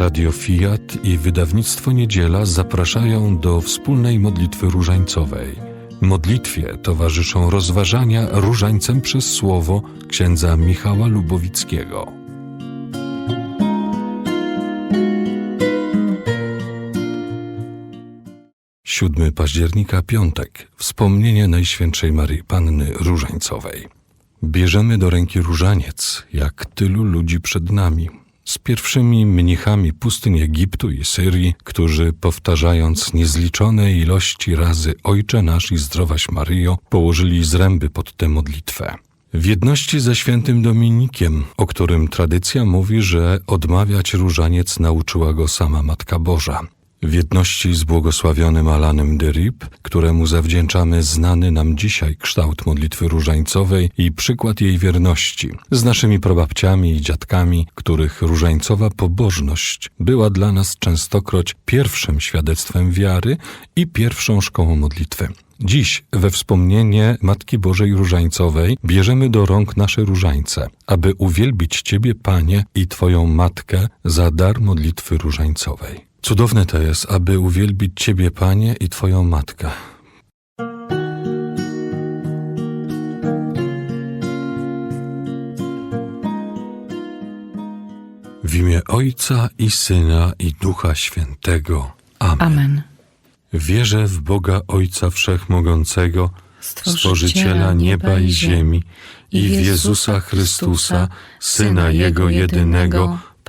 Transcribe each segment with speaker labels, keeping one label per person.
Speaker 1: Radio Fiat i wydawnictwo Niedziela zapraszają do wspólnej modlitwy różańcowej. Modlitwie towarzyszą rozważania różańcem przez słowo księdza Michała Lubowickiego. 7 października, piątek. Wspomnienie Najświętszej Maryi Panny Różańcowej. Bierzemy do ręki różaniec, jak tylu ludzi przed nami. Z pierwszymi mnichami pustyń Egiptu i Syrii, którzy powtarzając niezliczone ilości razy Ojcze nasz i zdrowaś Maryjo, położyli zręby pod tę modlitwę. W jedności ze świętym Dominikiem, o którym tradycja mówi, że odmawiać różaniec nauczyła go sama Matka Boża w jedności z błogosławionym Alanem de któremu zawdzięczamy znany nam dzisiaj kształt modlitwy różańcowej i przykład jej wierności, z naszymi prababciami i dziadkami, których różańcowa pobożność była dla nas częstokroć pierwszym świadectwem wiary i pierwszą szkołą modlitwy. Dziś, we wspomnienie Matki Bożej Różańcowej, bierzemy do rąk nasze różańce, aby uwielbić Ciebie, Panie, i Twoją Matkę za dar modlitwy różańcowej. Cudowne to jest, aby uwielbić Ciebie, Panie, i Twoją Matkę. W imię Ojca i Syna i Ducha Świętego. Amen.
Speaker 2: Amen.
Speaker 1: Wierzę w Boga Ojca Wszechmogącego, Stworzyciela nieba i ziemi i w Jezusa Chrystusa, Syna Jego jedynego,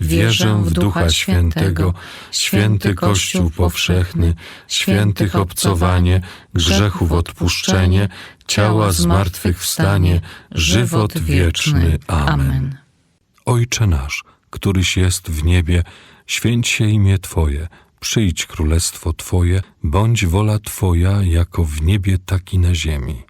Speaker 1: Wierzę w Ducha Świętego, święty Kościół powszechny, świętych obcowanie, grzechów odpuszczenie, ciała zmartwychwstanie, żywot wieczny. Amen. Ojcze nasz, któryś jest w niebie, święć się imię Twoje, przyjdź królestwo Twoje, bądź wola Twoja jako w niebie, tak i na ziemi.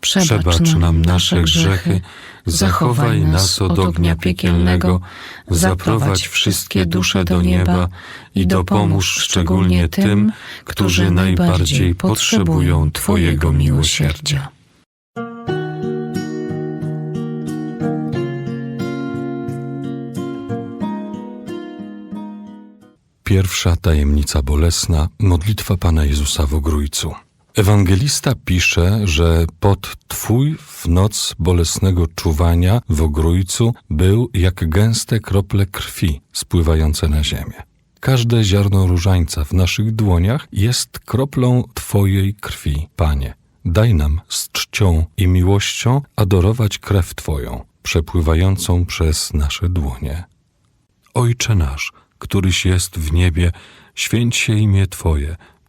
Speaker 1: przebacz nam nasze grzechy, zachowaj nas od ognia piekielnego, zaprowadź wszystkie dusze do nieba i dopomóż szczególnie tym, którzy najbardziej potrzebują Twojego miłosierdzia. Pierwsza tajemnica bolesna modlitwa Pana Jezusa w Ogrójcu. Ewangelista pisze, że pod Twój w noc bolesnego czuwania w Ogrójcu był jak gęste krople krwi spływające na ziemię. Każde ziarno różańca w naszych dłoniach jest kroplą Twojej krwi, Panie. Daj nam z czcią i miłością adorować krew Twoją, przepływającą przez nasze dłonie. Ojcze nasz, któryś jest w niebie, święć się imię Twoje,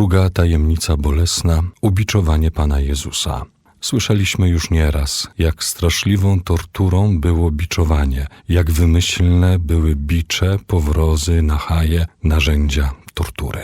Speaker 1: Druga tajemnica bolesna ubiczowanie Pana Jezusa. Słyszeliśmy już nieraz, jak straszliwą torturą było biczowanie, jak wymyślne były bicze, powrozy, nachaje, narzędzia tortury.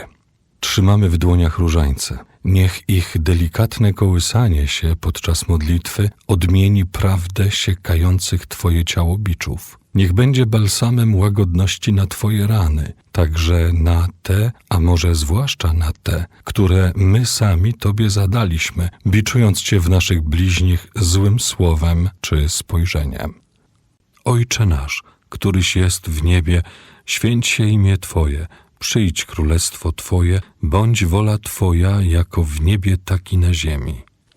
Speaker 1: Trzymamy w dłoniach różańce. Niech ich delikatne kołysanie się podczas modlitwy odmieni prawdę siekających Twoje ciało biczów. Niech będzie balsamem łagodności na Twoje rany, także na te, a może zwłaszcza na te, które my sami Tobie zadaliśmy, biczując Cię w naszych bliźnich złym słowem czy spojrzeniem. Ojcze nasz, któryś jest w niebie, święć się imię Twoje, przyjdź królestwo Twoje, bądź wola Twoja jako w niebie, tak i na ziemi.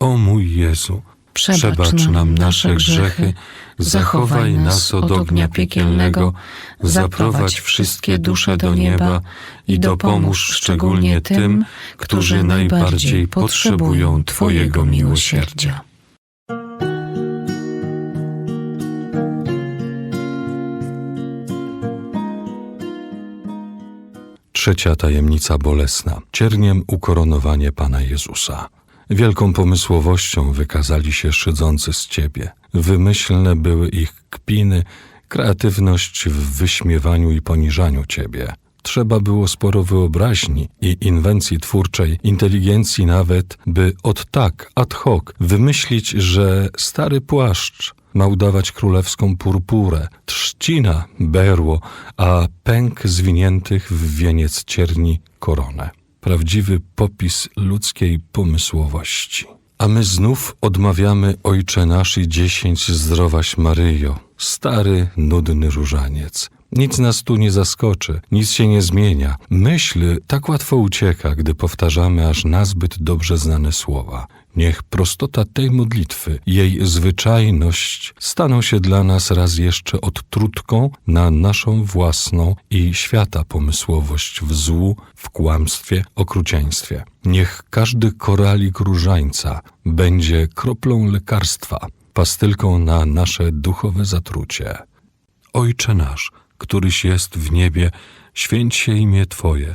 Speaker 1: O mój Jezu, przebacz nam nasze grzechy, zachowaj nas od ognia piekielnego, zaprowadź wszystkie dusze do nieba i dopomóż szczególnie tym, którzy najbardziej potrzebują Twojego miłosierdzia. Trzecia tajemnica bolesna. Cierniem ukoronowanie Pana Jezusa. Wielką pomysłowością wykazali się szydzący z Ciebie. Wymyślne były ich kpiny, kreatywność w wyśmiewaniu i poniżaniu Ciebie. Trzeba było sporo wyobraźni i inwencji twórczej, inteligencji nawet, by od tak, ad hoc, wymyślić, że stary płaszcz ma udawać królewską purpurę, trzcina berło, a pęk zwiniętych w wieniec cierni koronę. Prawdziwy popis ludzkiej pomysłowości. A my znów odmawiamy Ojcze nasz i dziesięć zdrowaś Maryjo, stary, nudny różaniec. Nic nas tu nie zaskoczy, nic się nie zmienia. Myśl tak łatwo ucieka, gdy powtarzamy aż nazbyt dobrze znane słowa. Niech prostota tej modlitwy, jej zwyczajność staną się dla nas raz jeszcze odtrutką na naszą własną i świata pomysłowość w złu, w kłamstwie, okrucieństwie. Niech każdy koralik różańca będzie kroplą lekarstwa, pastylką na nasze duchowe zatrucie. Ojcze nasz, któryś jest w niebie, święć się imię Twoje,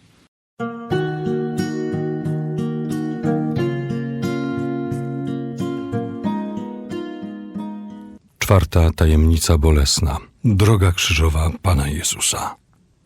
Speaker 3: Czwarta tajemnica bolesna. Droga krzyżowa Pana Jezusa.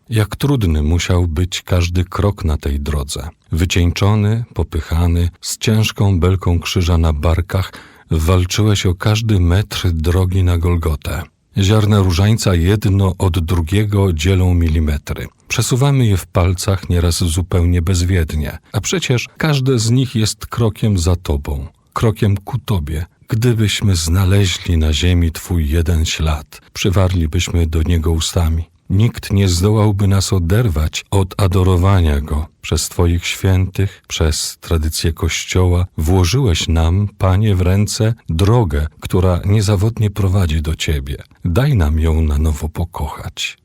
Speaker 3: Jak trudny musiał być każdy krok na tej drodze. Wycieńczony, popychany, z ciężką belką krzyża na barkach, walczyłeś o każdy metr drogi na Golgotę. Ziarna różańca jedno od drugiego dzielą milimetry. Przesuwamy je w palcach nieraz zupełnie bezwiednie, a przecież każde z nich jest krokiem za Tobą, krokiem ku Tobie. Gdybyśmy znaleźli na ziemi Twój jeden ślad, przywarlibyśmy do niego ustami. Nikt nie zdołałby nas oderwać od adorowania Go. Przez Twoich świętych, przez tradycję Kościoła włożyłeś nam, Panie, w ręce drogę, która niezawodnie prowadzi do Ciebie. Daj nam ją na nowo pokochać.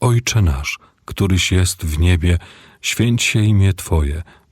Speaker 3: Ojcze nasz, któryś jest w niebie, święć się imię Twoje,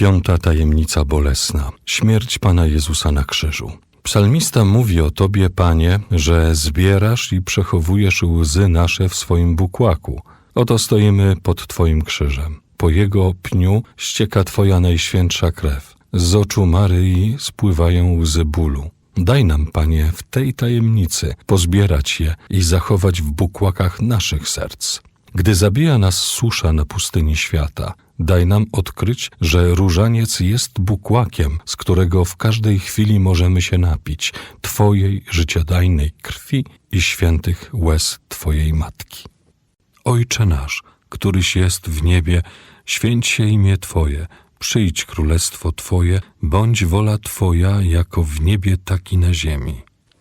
Speaker 3: Piąta tajemnica bolesna. Śmierć Pana Jezusa na krzyżu. Psalmista mówi o Tobie, Panie, że zbierasz i przechowujesz łzy nasze w swoim bukłaku. Oto stoimy pod Twoim krzyżem. Po jego pniu ścieka Twoja najświętsza krew. Z oczu Maryi spływają łzy bólu. Daj nam, Panie, w tej tajemnicy pozbierać je i zachować w bukłakach naszych serc. Gdy zabija nas susza na pustyni świata, daj nam odkryć, że różaniec jest bukłakiem, z którego w każdej chwili możemy się napić Twojej życiodajnej krwi i świętych łez Twojej Matki. Ojcze nasz, któryś jest w niebie, święć się imię Twoje, przyjdź królestwo Twoje, bądź wola Twoja jako w niebie, tak i na ziemi.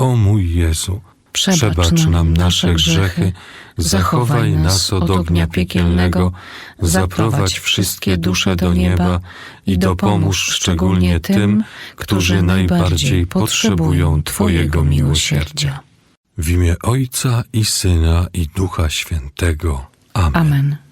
Speaker 3: O mój Jezu, przebacz nam nasze grzechy, zachowaj nas od ognia piekielnego, zaprowadź wszystkie dusze do nieba i dopomóż szczególnie tym, którzy najbardziej potrzebują Twojego miłosierdzia. W imię Ojca i Syna i Ducha Świętego. Amen.
Speaker 2: Amen.